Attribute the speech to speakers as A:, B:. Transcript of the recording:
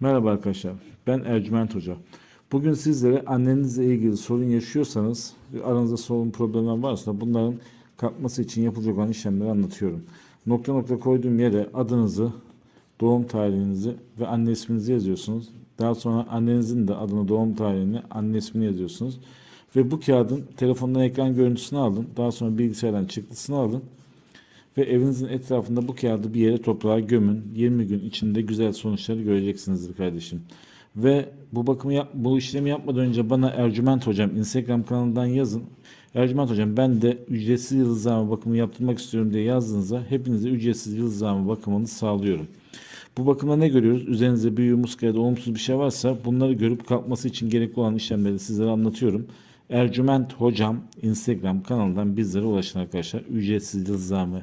A: Merhaba arkadaşlar. Ben Ercüment Hoca. Bugün sizlere annenizle ilgili sorun yaşıyorsanız, aranızda sorun problemler varsa bunların kalkması için yapılacak olan işlemleri anlatıyorum. Nokta nokta koyduğum yere adınızı, doğum tarihinizi ve anne isminizi yazıyorsunuz. Daha sonra annenizin de adını, doğum tarihini, anne ismini yazıyorsunuz. Ve bu kağıdın telefondan ekran görüntüsünü alın. Daha sonra bilgisayardan çıktısını alın. Ve evinizin etrafında bu kağıdı bir yere toprağa gömün. 20 gün içinde güzel sonuçları göreceksinizdir kardeşim. Ve bu bakımı yap, bu işlemi yapmadan önce bana Ercüment Hocam Instagram kanalından yazın. Ercüment Hocam ben de ücretsiz yıldızlama bakımı yaptırmak istiyorum diye yazdığınızda hepinize ücretsiz yıldızlama bakımını sağlıyorum. Bu bakımda ne görüyoruz? Üzerinizde büyü, muska ya da olumsuz bir şey varsa bunları görüp kalkması için gerekli olan işlemleri sizlere anlatıyorum. Ercüment Hocam Instagram kanalından bizlere ulaşın arkadaşlar. Ücretsiz yıldızlama